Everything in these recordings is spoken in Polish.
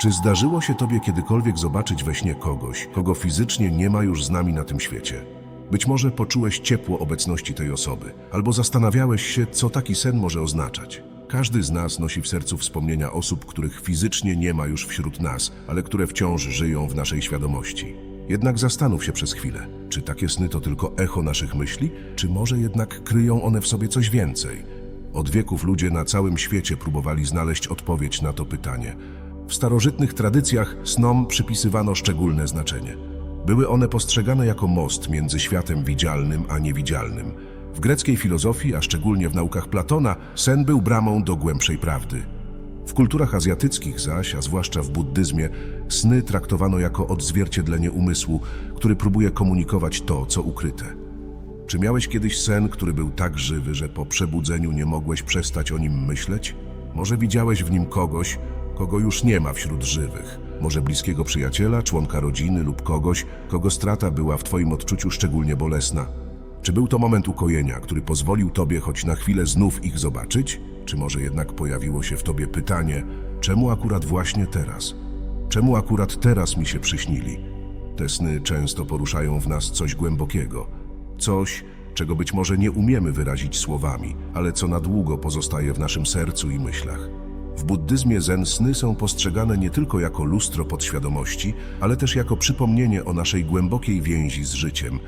Czy zdarzyło się tobie kiedykolwiek zobaczyć we śnie kogoś, kogo fizycznie nie ma już z nami na tym świecie? Być może poczułeś ciepło obecności tej osoby, albo zastanawiałeś się, co taki sen może oznaczać. Każdy z nas nosi w sercu wspomnienia osób, których fizycznie nie ma już wśród nas, ale które wciąż żyją w naszej świadomości. Jednak zastanów się przez chwilę, czy takie sny to tylko echo naszych myśli, czy może jednak kryją one w sobie coś więcej? Od wieków ludzie na całym świecie próbowali znaleźć odpowiedź na to pytanie. W starożytnych tradycjach snom przypisywano szczególne znaczenie. Były one postrzegane jako most między światem widzialnym a niewidzialnym. W greckiej filozofii, a szczególnie w naukach Platona, sen był bramą do głębszej prawdy. W kulturach azjatyckich zaś, a zwłaszcza w buddyzmie, sny traktowano jako odzwierciedlenie umysłu, który próbuje komunikować to, co ukryte. Czy miałeś kiedyś sen, który był tak żywy, że po przebudzeniu nie mogłeś przestać o nim myśleć? Może widziałeś w nim kogoś, kogo już nie ma wśród żywych. Może bliskiego przyjaciela, członka rodziny lub kogoś, kogo strata była w Twoim odczuciu szczególnie bolesna. Czy był to moment ukojenia, który pozwolił Tobie choć na chwilę znów ich zobaczyć? Czy może jednak pojawiło się w Tobie pytanie, czemu akurat właśnie teraz? Czemu akurat teraz mi się przyśnili? Te sny często poruszają w nas coś głębokiego. Coś, czego być może nie umiemy wyrazić słowami, ale co na długo pozostaje w naszym sercu i myślach. W buddyzmie zen sny są postrzegane nie tylko jako lustro podświadomości, ale też jako przypomnienie o naszej głębokiej więzi z życiem,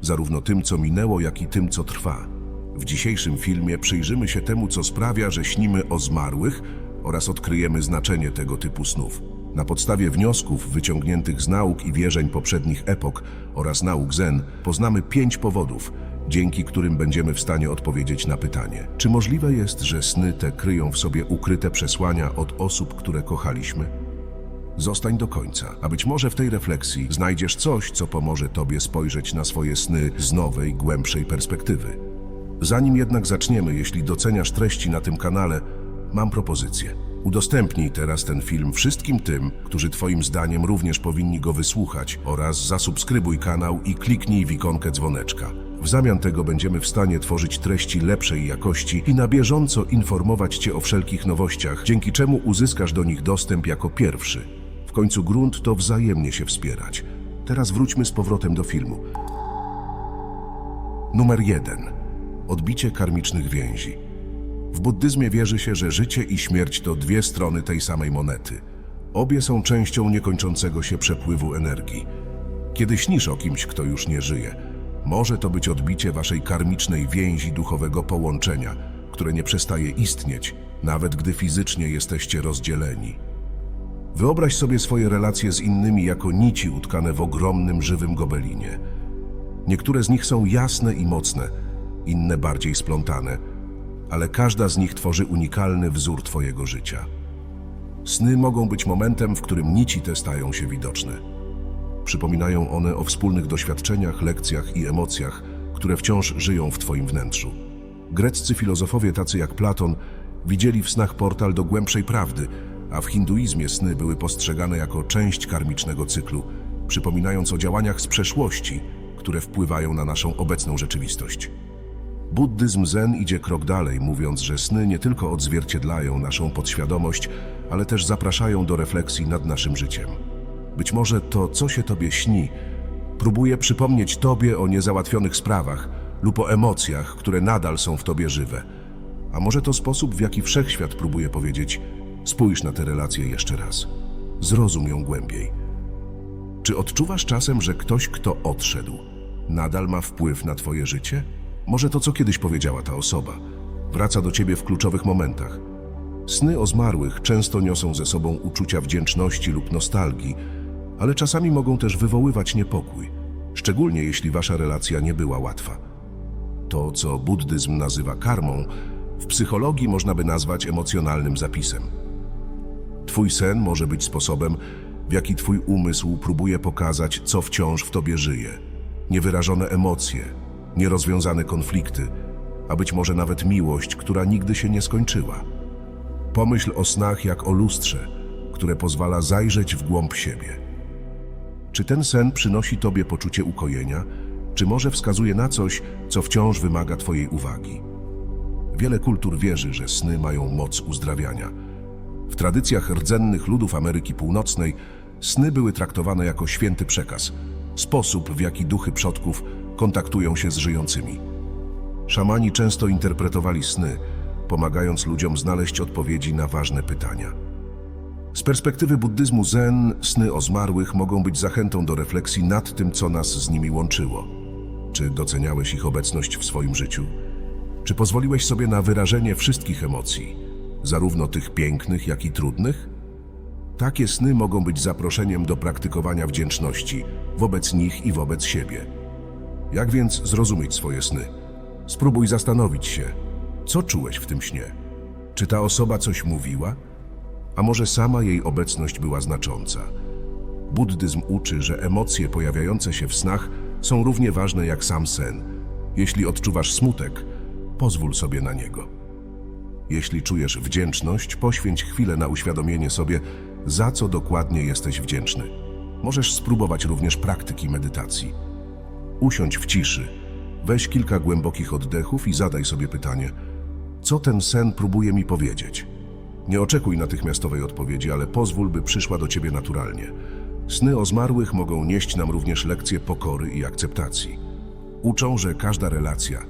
zarówno tym, co minęło, jak i tym, co trwa. W dzisiejszym filmie przyjrzymy się temu, co sprawia, że śnimy o zmarłych oraz odkryjemy znaczenie tego typu snów. Na podstawie wniosków wyciągniętych z nauk i wierzeń poprzednich epok oraz nauk zen poznamy pięć powodów, dzięki którym będziemy w stanie odpowiedzieć na pytanie, czy możliwe jest, że sny te kryją w sobie ukryte przesłania od osób, które kochaliśmy? Zostań do końca, a być może w tej refleksji znajdziesz coś, co pomoże Tobie spojrzeć na swoje sny z nowej, głębszej perspektywy. Zanim jednak zaczniemy, jeśli doceniasz treści na tym kanale, mam propozycję. Udostępnij teraz ten film wszystkim tym, którzy Twoim zdaniem również powinni go wysłuchać oraz zasubskrybuj kanał i kliknij w ikonkę dzwoneczka. W zamian tego będziemy w stanie tworzyć treści lepszej jakości i na bieżąco informować Cię o wszelkich nowościach, dzięki czemu uzyskasz do nich dostęp jako pierwszy. W końcu grunt to wzajemnie się wspierać. Teraz wróćmy z powrotem do filmu. Numer 1. Odbicie karmicznych więzi. W buddyzmie wierzy się, że życie i śmierć to dwie strony tej samej monety. Obie są częścią niekończącego się przepływu energii. Kiedy śnisz o kimś, kto już nie żyje, może to być odbicie waszej karmicznej więzi duchowego połączenia, które nie przestaje istnieć, nawet gdy fizycznie jesteście rozdzieleni. Wyobraź sobie swoje relacje z innymi jako nici utkane w ogromnym, żywym gobelinie. Niektóre z nich są jasne i mocne, inne bardziej splątane, ale każda z nich tworzy unikalny wzór Twojego życia. Sny mogą być momentem, w którym nici te stają się widoczne. Przypominają one o wspólnych doświadczeniach, lekcjach i emocjach, które wciąż żyją w Twoim wnętrzu. Greccy filozofowie tacy jak Platon widzieli w snach portal do głębszej prawdy, a w hinduizmie sny były postrzegane jako część karmicznego cyklu, przypominając o działaniach z przeszłości, które wpływają na naszą obecną rzeczywistość. Buddyzm Zen idzie krok dalej, mówiąc, że sny nie tylko odzwierciedlają naszą podświadomość, ale też zapraszają do refleksji nad naszym życiem. Być może to, co się Tobie śni, próbuje przypomnieć Tobie o niezałatwionych sprawach lub o emocjach, które nadal są w Tobie żywe. A może to sposób, w jaki wszechświat próbuje powiedzieć: spójrz na tę relację jeszcze raz, zrozum ją głębiej. Czy odczuwasz czasem, że ktoś, kto odszedł, nadal ma wpływ na Twoje życie? Może to, co kiedyś powiedziała ta osoba, wraca do Ciebie w kluczowych momentach. Sny o zmarłych często niosą ze sobą uczucia wdzięczności lub nostalgii, ale czasami mogą też wywoływać niepokój, szczególnie jeśli Wasza relacja nie była łatwa. To, co buddyzm nazywa karmą, w psychologii można by nazwać emocjonalnym zapisem. Twój sen może być sposobem, w jaki Twój umysł próbuje pokazać, co wciąż w Tobie żyje. Niewyrażone emocje, nierozwiązane konflikty, a być może nawet miłość, która nigdy się nie skończyła. Pomyśl o snach jak o lustrze, które pozwala zajrzeć w głąb siebie. Czy ten sen przynosi Tobie poczucie ukojenia, czy może wskazuje na coś, co wciąż wymaga Twojej uwagi? Wiele kultur wierzy, że sny mają moc uzdrawiania. W tradycjach rdzennych ludów Ameryki Północnej sny były traktowane jako święty przekaz, sposób w jaki duchy przodków kontaktują się z żyjącymi. Szamani często interpretowali sny, pomagając ludziom znaleźć odpowiedzi na ważne pytania. Z perspektywy buddyzmu zen, sny o zmarłych mogą być zachętą do refleksji nad tym, co nas z nimi łączyło. Czy doceniałeś ich obecność w swoim życiu? Czy pozwoliłeś sobie na wyrażenie wszystkich emocji, zarówno tych pięknych, jak i trudnych? Takie sny mogą być zaproszeniem do praktykowania wdzięczności wobec nich i wobec siebie. Jak więc zrozumieć swoje sny? Spróbuj zastanowić się, co czułeś w tym śnie. Czy ta osoba coś mówiła? A może sama jej obecność była znacząca? Buddyzm uczy, że emocje pojawiające się w snach są równie ważne jak sam sen. Jeśli odczuwasz smutek, pozwól sobie na niego. Jeśli czujesz wdzięczność, poświęć chwilę na uświadomienie sobie, za co dokładnie jesteś wdzięczny. Możesz spróbować również praktyki medytacji. Usiądź w ciszy, weź kilka głębokich oddechów i zadaj sobie pytanie: co ten sen próbuje mi powiedzieć? Nie oczekuj natychmiastowej odpowiedzi, ale pozwól, by przyszła do ciebie naturalnie. Sny o zmarłych mogą nieść nam również lekcje pokory i akceptacji. Uczą, że każda relacja,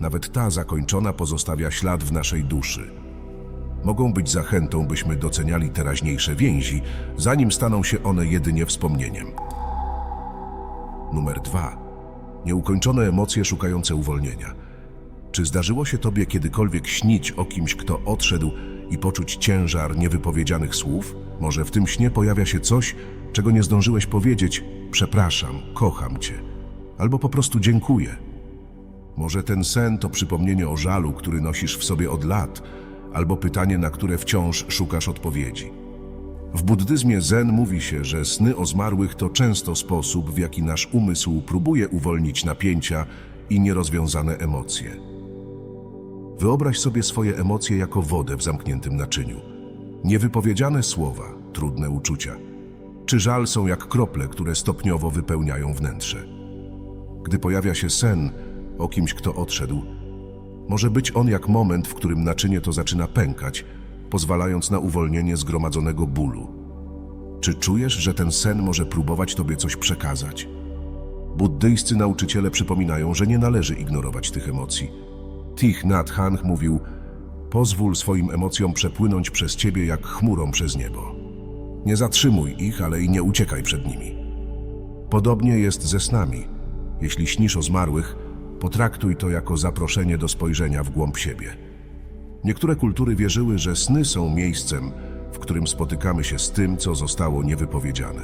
nawet ta zakończona, pozostawia ślad w naszej duszy. Mogą być zachętą, byśmy doceniali teraźniejsze więzi, zanim staną się one jedynie wspomnieniem. Numer dwa. Nieukończone emocje szukające uwolnienia. Czy zdarzyło się tobie kiedykolwiek śnić o kimś, kto odszedł i poczuć ciężar niewypowiedzianych słów? Może w tym śnie pojawia się coś, czego nie zdążyłeś powiedzieć: Przepraszam, kocham cię, albo po prostu dziękuję. Może ten sen to przypomnienie o żalu, który nosisz w sobie od lat, albo pytanie, na które wciąż szukasz odpowiedzi. W buddyzmie zen mówi się, że sny o zmarłych to często sposób, w jaki nasz umysł próbuje uwolnić napięcia i nierozwiązane emocje. Wyobraź sobie swoje emocje jako wodę w zamkniętym naczyniu. Niewypowiedziane słowa, trudne uczucia. Czy żal są jak krople, które stopniowo wypełniają wnętrze. Gdy pojawia się sen o kimś, kto odszedł, może być on jak moment, w którym naczynie to zaczyna pękać, pozwalając na uwolnienie zgromadzonego bólu. Czy czujesz, że ten sen może próbować tobie coś przekazać? Buddyjscy nauczyciele przypominają, że nie należy ignorować tych emocji. Thich Nhat Hanh mówił: Pozwól swoim emocjom przepłynąć przez ciebie jak chmurą przez niebo. Nie zatrzymuj ich, ale i nie uciekaj przed nimi. Podobnie jest ze snami. Jeśli śnisz o zmarłych, potraktuj to jako zaproszenie do spojrzenia w głąb siebie. Niektóre kultury wierzyły, że sny są miejscem, w którym spotykamy się z tym, co zostało niewypowiedziane.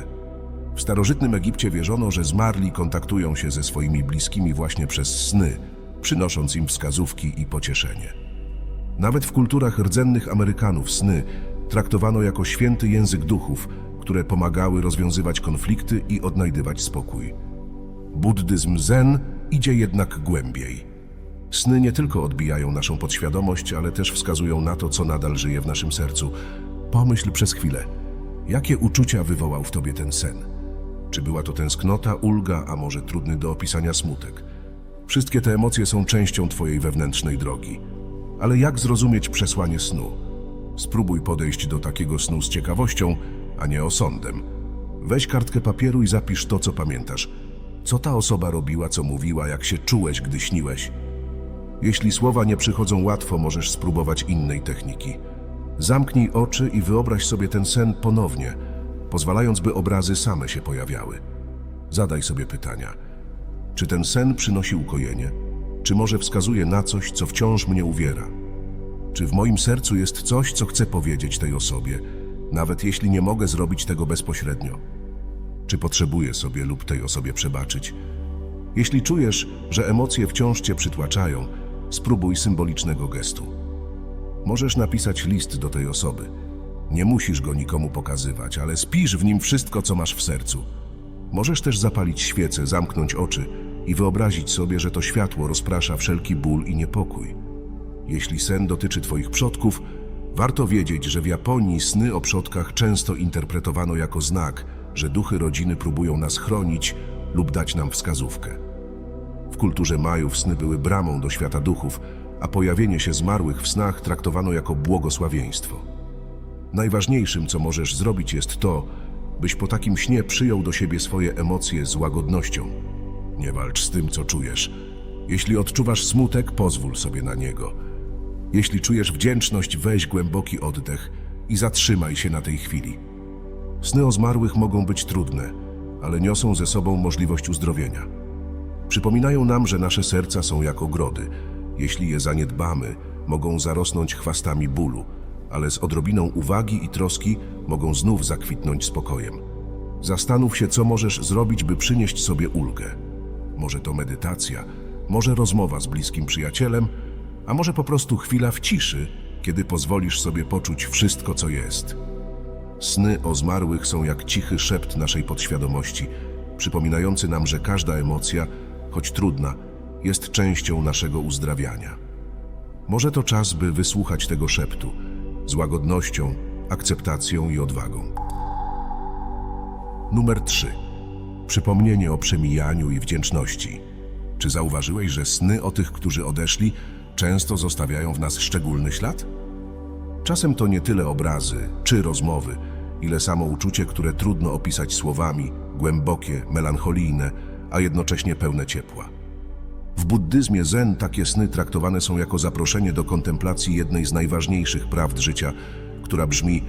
W starożytnym Egipcie wierzono, że zmarli kontaktują się ze swoimi bliskimi właśnie przez sny, przynosząc im wskazówki i pocieszenie. Nawet w kulturach rdzennych Amerykanów sny traktowano jako święty język duchów, które pomagały rozwiązywać konflikty i odnajdywać spokój. Buddyzm zen idzie jednak głębiej. Sny nie tylko odbijają naszą podświadomość, ale też wskazują na to, co nadal żyje w naszym sercu. Pomyśl przez chwilę, jakie uczucia wywołał w tobie ten sen? Czy była to tęsknota, ulga, a może trudny do opisania smutek? Wszystkie te emocje są częścią twojej wewnętrznej drogi. Ale jak zrozumieć przesłanie snu? Spróbuj podejść do takiego snu z ciekawością, a nie osądem. Weź kartkę papieru i zapisz to, co pamiętasz. Co ta osoba robiła, co mówiła, jak się czułeś, gdy śniłeś? Jeśli słowa nie przychodzą łatwo, możesz spróbować innej techniki. Zamknij oczy i wyobraź sobie ten sen ponownie, pozwalając, by obrazy same się pojawiały. Zadaj sobie pytania. Czy ten sen przynosi ukojenie? Czy może wskazuje na coś, co wciąż mnie uwiera? Czy w moim sercu jest coś, co chcę powiedzieć tej osobie, nawet jeśli nie mogę zrobić tego bezpośrednio? Czy potrzebuję sobie lub tej osobie przebaczyć? Jeśli czujesz, że emocje wciąż cię przytłaczają, spróbuj symbolicznego gestu. Możesz napisać list do tej osoby. Nie musisz go nikomu pokazywać, ale spisz w nim wszystko, co masz w sercu. Możesz też zapalić świecę, zamknąć oczy i wyobrazić sobie, że to światło rozprasza wszelki ból i niepokój. Jeśli sen dotyczy Twoich przodków, warto wiedzieć, że w Japonii sny o przodkach często interpretowano jako znak, że duchy rodziny próbują nas chronić lub dać nam wskazówkę. W kulturze Majów sny były bramą do świata duchów, a pojawienie się zmarłych w snach traktowano jako błogosławieństwo. Najważniejszym, co możesz zrobić, jest to, byś po takim śnie przyjął do siebie swoje emocje z łagodnością. Nie walcz z tym, co czujesz. Jeśli odczuwasz smutek, pozwól sobie na niego. Jeśli czujesz wdzięczność, weź głęboki oddech i zatrzymaj się na tej chwili. Sny o zmarłych mogą być trudne, ale niosą ze sobą możliwość uzdrowienia. Przypominają nam, że nasze serca są jak ogrody. Jeśli je zaniedbamy, mogą zarosnąć chwastami bólu, ale z odrobiną uwagi i troski mogą znów zakwitnąć spokojem. Zastanów się, co możesz zrobić, by przynieść sobie ulgę. Może to medytacja, może rozmowa z bliskim przyjacielem, a może po prostu chwila w ciszy, kiedy pozwolisz sobie poczuć wszystko, co jest. Sny o zmarłych są jak cichy szept naszej podświadomości, przypominający nam, że każda emocja, choć trudna, jest częścią naszego uzdrawiania. Może to czas, by wysłuchać tego szeptu z łagodnością, akceptacją i odwagą. Numer 3. Przypomnienie o przemijaniu i wdzięczności. Czy zauważyłeś, że sny o tych, którzy odeszli, często zostawiają w nas szczególny ślad? Czasem to nie tyle obrazy czy rozmowy, ile samo uczucie, które trudno opisać słowami, głębokie, melancholijne, a jednocześnie pełne ciepła. W buddyzmie zen takie sny traktowane są jako zaproszenie do kontemplacji jednej z najważniejszych prawd życia, która brzmi: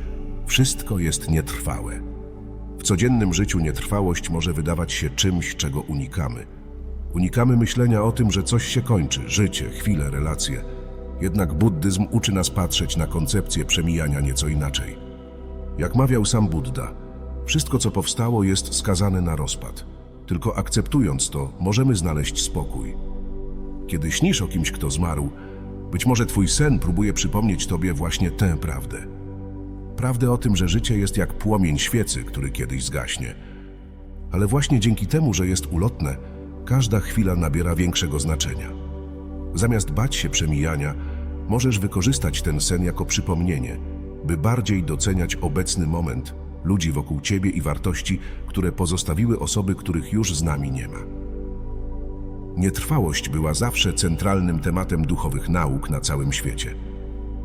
Wszystko jest nietrwałe. W codziennym życiu nietrwałość może wydawać się czymś, czego unikamy. Unikamy myślenia o tym, że coś się kończy życie, chwile, relacje. Jednak buddyzm uczy nas patrzeć na koncepcję przemijania nieco inaczej. Jak mawiał sam Buddha, wszystko co powstało jest skazane na rozpad. Tylko akceptując to, możemy znaleźć spokój. Kiedy śnisz o kimś, kto zmarł, być może twój sen próbuje przypomnieć tobie właśnie tę prawdę. Prawdę o tym, że życie jest jak płomień świecy, który kiedyś zgaśnie. Ale właśnie dzięki temu, że jest ulotne, każda chwila nabiera większego znaczenia. Zamiast bać się przemijania, możesz wykorzystać ten sen jako przypomnienie, by bardziej doceniać obecny moment, ludzi wokół ciebie i wartości, które pozostawiły osoby, których już z nami nie ma. Nietrwałość była zawsze centralnym tematem duchowych nauk na całym świecie.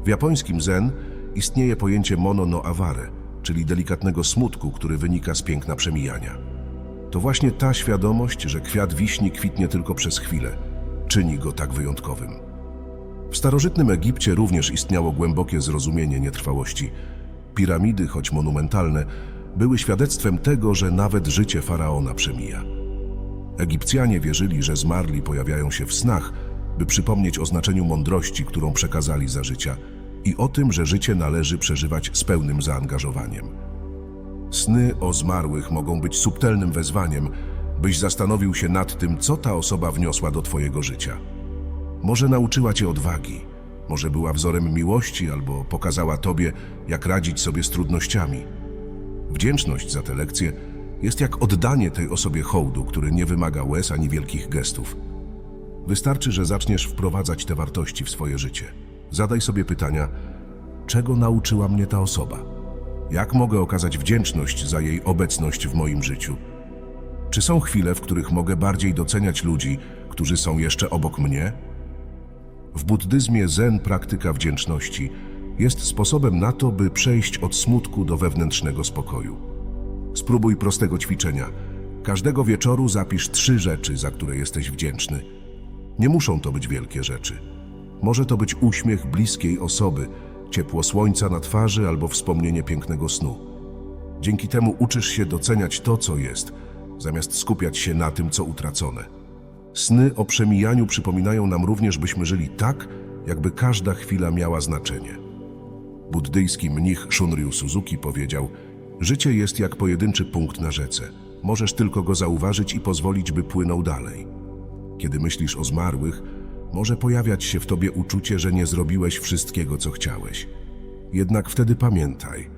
W japońskim zen istnieje pojęcie mono no aware, czyli delikatnego smutku, który wynika z piękna przemijania. To właśnie ta świadomość, że kwiat wiśni kwitnie tylko przez chwilę, czyni go tak wyjątkowym. W starożytnym Egipcie również istniało głębokie zrozumienie nietrwałości. Piramidy, choć monumentalne, były świadectwem tego, że nawet życie faraona przemija. Egipcjanie wierzyli, że zmarli pojawiają się w snach, by przypomnieć o znaczeniu mądrości, którą przekazali za życia i o tym, że życie należy przeżywać z pełnym zaangażowaniem. Sny o zmarłych mogą być subtelnym wezwaniem, byś zastanowił się nad tym, co ta osoba wniosła do twojego życia. Może nauczyła cię odwagi, może była wzorem miłości albo pokazała tobie, jak radzić sobie z trudnościami. Wdzięczność za te lekcje jest jak oddanie tej osobie hołdu, który nie wymaga łez ani wielkich gestów. Wystarczy, że zaczniesz wprowadzać te wartości w swoje życie. Zadaj sobie pytania, czego nauczyła mnie ta osoba? Jak mogę okazać wdzięczność za jej obecność w moim życiu? Czy są chwile, w których mogę bardziej doceniać ludzi, którzy są jeszcze obok mnie? W buddyzmie zen praktyka wdzięczności jest sposobem na to, by przejść od smutku do wewnętrznego spokoju. Spróbuj prostego ćwiczenia. Każdego wieczoru zapisz trzy rzeczy, za które jesteś wdzięczny. Nie muszą to być wielkie rzeczy. Może to być uśmiech bliskiej osoby, ciepło słońca na twarzy albo wspomnienie pięknego snu. Dzięki temu uczysz się doceniać to, co jest, zamiast skupiać się na tym, co utracone. Sny o przemijaniu przypominają nam również, byśmy żyli tak, jakby każda chwila miała znaczenie. Buddyjski mnich Shunryu Suzuki powiedział: Życie jest jak pojedynczy punkt na rzece. Możesz tylko go zauważyć i pozwolić, by płynął dalej. Kiedy myślisz o zmarłych, może pojawiać się w tobie uczucie, że nie zrobiłeś wszystkiego, co chciałeś. Jednak wtedy pamiętaj: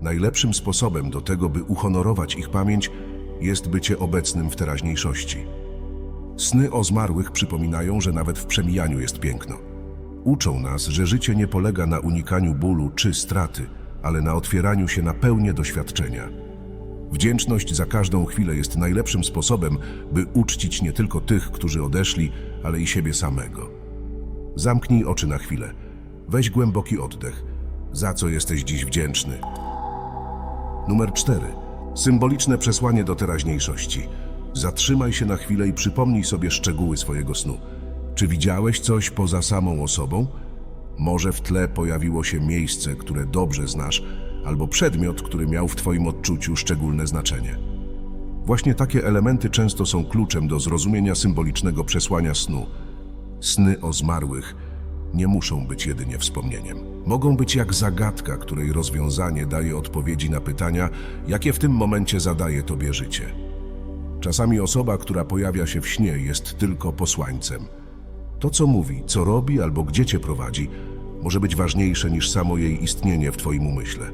najlepszym sposobem do tego, by uhonorować ich pamięć, jest bycie obecnym w teraźniejszości. Sny o zmarłych przypominają, że nawet w przemijaniu jest piękno. Uczą nas, że życie nie polega na unikaniu bólu czy straty, ale na otwieraniu się na pełnię doświadczenia. Wdzięczność za każdą chwilę jest najlepszym sposobem, by uczcić nie tylko tych, którzy odeszli, ale i siebie samego. Zamknij oczy na chwilę, weź głęboki oddech Za co jesteś dziś wdzięczny? Numer 4. Symboliczne przesłanie do teraźniejszości. Zatrzymaj się na chwilę i przypomnij sobie szczegóły swojego snu. Czy widziałeś coś poza samą osobą? Może w tle pojawiło się miejsce, które dobrze znasz, albo przedmiot, który miał w Twoim odczuciu szczególne znaczenie. Właśnie takie elementy często są kluczem do zrozumienia symbolicznego przesłania snu. Sny o zmarłych nie muszą być jedynie wspomnieniem. Mogą być jak zagadka, której rozwiązanie daje odpowiedzi na pytania, jakie w tym momencie zadaje Tobie życie. Czasami osoba, która pojawia się w śnie, jest tylko posłańcem. To, co mówi, co robi albo gdzie Cię prowadzi, może być ważniejsze niż samo jej istnienie w Twoim umyśle.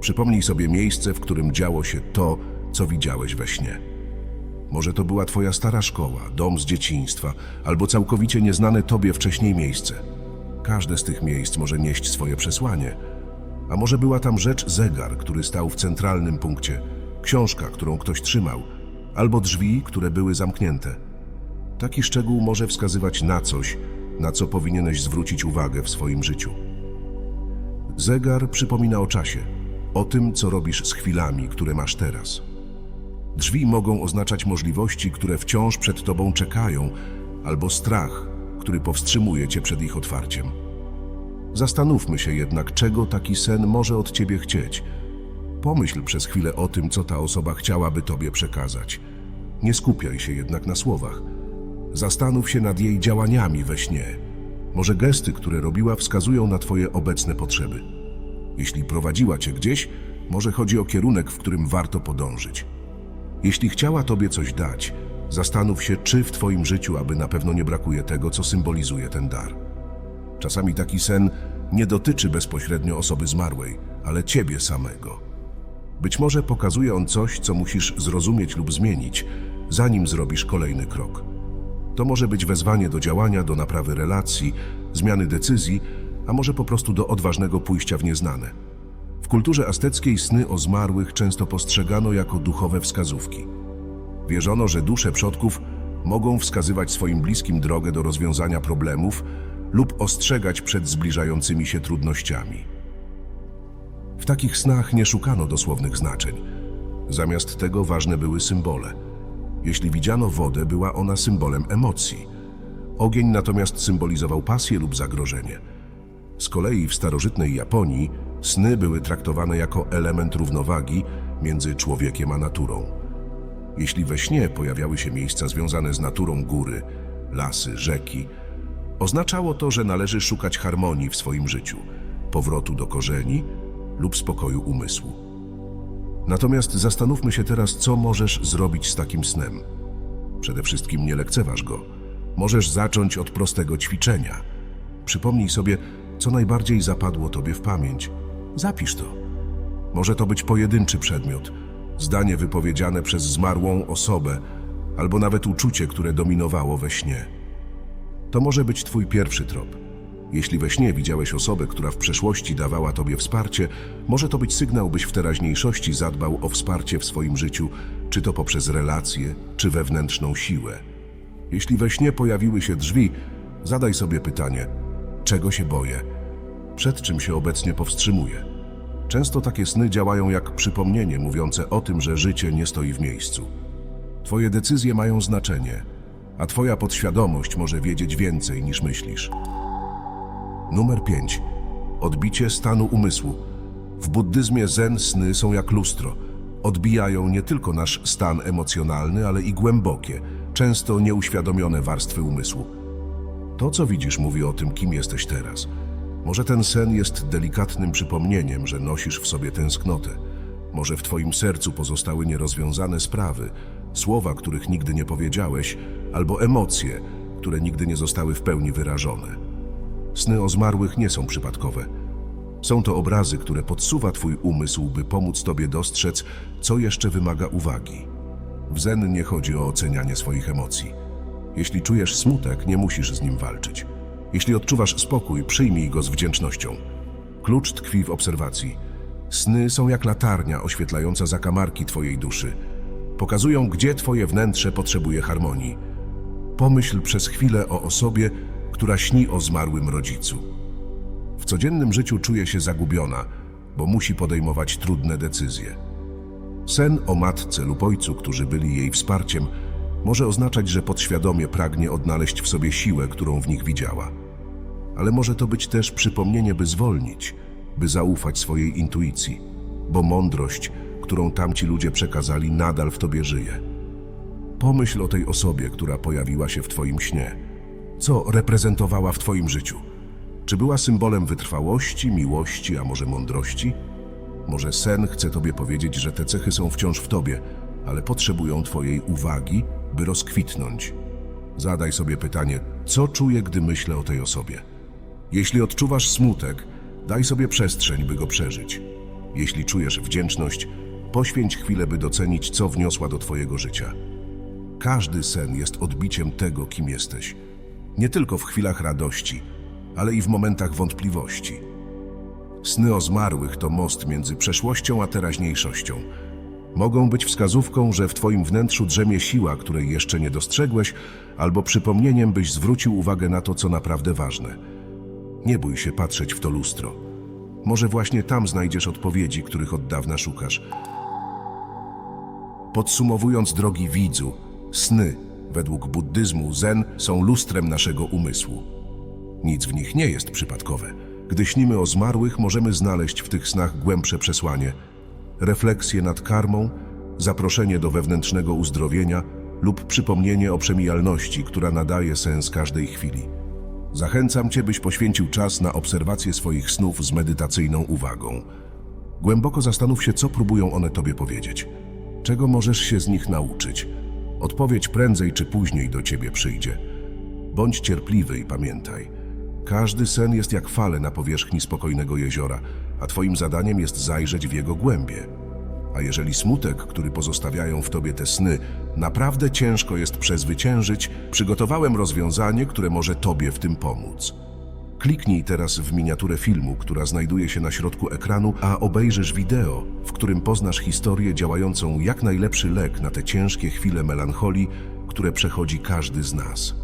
Przypomnij sobie miejsce, w którym działo się to, co widziałeś we śnie. Może to była Twoja stara szkoła, dom z dzieciństwa, albo całkowicie nieznane Tobie wcześniej miejsce. Każde z tych miejsc może nieść swoje przesłanie. A może była tam rzecz zegar, który stał w centralnym punkcie, książka, którą ktoś trzymał, albo drzwi, które były zamknięte. Taki szczegół może wskazywać na coś, na co powinieneś zwrócić uwagę w swoim życiu. Zegar przypomina o czasie, o tym, co robisz z chwilami, które masz teraz. Drzwi mogą oznaczać możliwości, które wciąż przed tobą czekają, albo strach, który powstrzymuje cię przed ich otwarciem. Zastanówmy się jednak, czego taki sen może od ciebie chcieć. Pomyśl przez chwilę o tym, co ta osoba chciałaby tobie przekazać. Nie skupiaj się jednak na słowach. Zastanów się nad jej działaniami we śnie. Może gesty, które robiła, wskazują na twoje obecne potrzeby. Jeśli prowadziła cię gdzieś, może chodzi o kierunek, w którym warto podążyć. Jeśli chciała Tobie coś dać, zastanów się, czy w Twoim życiu aby na pewno nie brakuje tego, co symbolizuje ten dar. Czasami taki sen nie dotyczy bezpośrednio osoby zmarłej, ale Ciebie samego. Być może pokazuje on coś, co musisz zrozumieć lub zmienić, zanim zrobisz kolejny krok. To może być wezwanie do działania, do naprawy relacji, zmiany decyzji, a może po prostu do odważnego pójścia w nieznane. W kulturze azteckiej sny o zmarłych często postrzegano jako duchowe wskazówki. Wierzono, że dusze przodków mogą wskazywać swoim bliskim drogę do rozwiązania problemów lub ostrzegać przed zbliżającymi się trudnościami. W takich snach nie szukano dosłownych znaczeń. Zamiast tego ważne były symbole. Jeśli widziano wodę, była ona symbolem emocji. Ogień natomiast symbolizował pasję lub zagrożenie. Z kolei w starożytnej Japonii sny były traktowane jako element równowagi między człowiekiem a naturą. Jeśli we śnie pojawiały się miejsca związane z naturą góry, lasy, rzeki, oznaczało to, że należy szukać harmonii w swoim życiu, powrotu do korzeni lub spokoju umysłu. Natomiast zastanówmy się teraz, co możesz zrobić z takim snem. Przede wszystkim nie lekceważ go. Możesz zacząć od prostego ćwiczenia. Przypomnij sobie, co najbardziej zapadło tobie w pamięć. Zapisz to. Może to być pojedynczy przedmiot, zdanie wypowiedziane przez zmarłą osobę, albo nawet uczucie, które dominowało we śnie. To może być twój pierwszy trop. Jeśli we śnie widziałeś osobę, która w przeszłości dawała tobie wsparcie, może to być sygnał, byś w teraźniejszości zadbał o wsparcie w swoim życiu, czy to poprzez relacje, czy wewnętrzną siłę. Jeśli we śnie pojawiły się drzwi, zadaj sobie pytanie: czego się boję? Przed czym się obecnie powstrzymuję? Często takie sny działają jak przypomnienie mówiące o tym, że życie nie stoi w miejscu. Twoje decyzje mają znaczenie, a Twoja podświadomość może wiedzieć więcej niż myślisz. Numer 5. Odbicie stanu umysłu. W buddyzmie zen sny są jak lustro. Odbijają nie tylko nasz stan emocjonalny, ale i głębokie, często nieuświadomione warstwy umysłu. To, co widzisz, mówi o tym, kim jesteś teraz. Może ten sen jest delikatnym przypomnieniem, że nosisz w sobie tęsknotę. Może w Twoim sercu pozostały nierozwiązane sprawy, słowa, których nigdy nie powiedziałeś, albo emocje, które nigdy nie zostały w pełni wyrażone. Sny o zmarłych nie są przypadkowe. Są to obrazy, które podsuwa Twój umysł, by pomóc Tobie dostrzec, co jeszcze wymaga uwagi. W zen nie chodzi o ocenianie swoich emocji. Jeśli czujesz smutek, nie musisz z nim walczyć. Jeśli odczuwasz spokój, przyjmij go z wdzięcznością. Klucz tkwi w obserwacji. Sny są jak latarnia oświetlająca zakamarki Twojej duszy. Pokazują, gdzie Twoje wnętrze potrzebuje harmonii. Pomyśl przez chwilę o osobie, która śni o zmarłym rodzicu. W codziennym życiu czuje się zagubiona, bo musi podejmować trudne decyzje. Sen o matce lub ojcu, którzy byli jej wsparciem, może oznaczać, że podświadomie pragnie odnaleźć w sobie siłę, którą w nich widziała. Ale może to być też przypomnienie, by zwolnić, by zaufać swojej intuicji, bo mądrość, którą tamci ludzie przekazali, nadal w tobie żyje. Pomyśl o tej osobie, która pojawiła się w twoim śnie. Co reprezentowała w twoim życiu? Czy była symbolem wytrwałości, miłości, a może mądrości? Może sen chce tobie powiedzieć, że te cechy są wciąż w tobie, ale potrzebują twojej uwagi, by rozkwitnąć. Zadaj sobie pytanie, co czuję, gdy myślę o tej osobie? Jeśli odczuwasz smutek, daj sobie przestrzeń, by go przeżyć. Jeśli czujesz wdzięczność, poświęć chwilę, by docenić, co wniosła do twojego życia. Każdy sen jest odbiciem tego, kim jesteś. Nie tylko w chwilach radości, ale i w momentach wątpliwości. Sny o zmarłych to most między przeszłością a teraźniejszością. Mogą być wskazówką, że w Twoim wnętrzu drzemie siła, której jeszcze nie dostrzegłeś, albo przypomnieniem, byś zwrócił uwagę na to, co naprawdę ważne. Nie bój się patrzeć w to lustro. Może właśnie tam znajdziesz odpowiedzi, których od dawna szukasz. Podsumowując, drogi widzu, sny, według buddyzmu zen, są lustrem naszego umysłu. Nic w nich nie jest przypadkowe. Gdy śnimy o zmarłych, możemy znaleźć w tych snach głębsze przesłanie, refleksję nad karmą, zaproszenie do wewnętrznego uzdrowienia lub przypomnienie o przemijalności, która nadaje sens każdej chwili. Zachęcam Cię, byś poświęcił czas na obserwację swoich snów z medytacyjną uwagą. Głęboko zastanów się, co próbują one Tobie powiedzieć. Czego możesz się z nich nauczyć? Odpowiedź prędzej czy później do Ciebie przyjdzie. Bądź cierpliwy i pamiętaj. Każdy sen jest jak fale na powierzchni spokojnego jeziora, a Twoim zadaniem jest zajrzeć w jego głębie. A jeżeli smutek, który pozostawiają w Tobie te sny, naprawdę ciężko jest przezwyciężyć, przygotowałem rozwiązanie, które może Tobie w tym pomóc. Kliknij teraz w miniaturę filmu, która znajduje się na środku ekranu, a obejrzysz wideo, w którym poznasz historię działającą jak najlepszy lek na te ciężkie chwile melancholii, które przechodzi każdy z nas.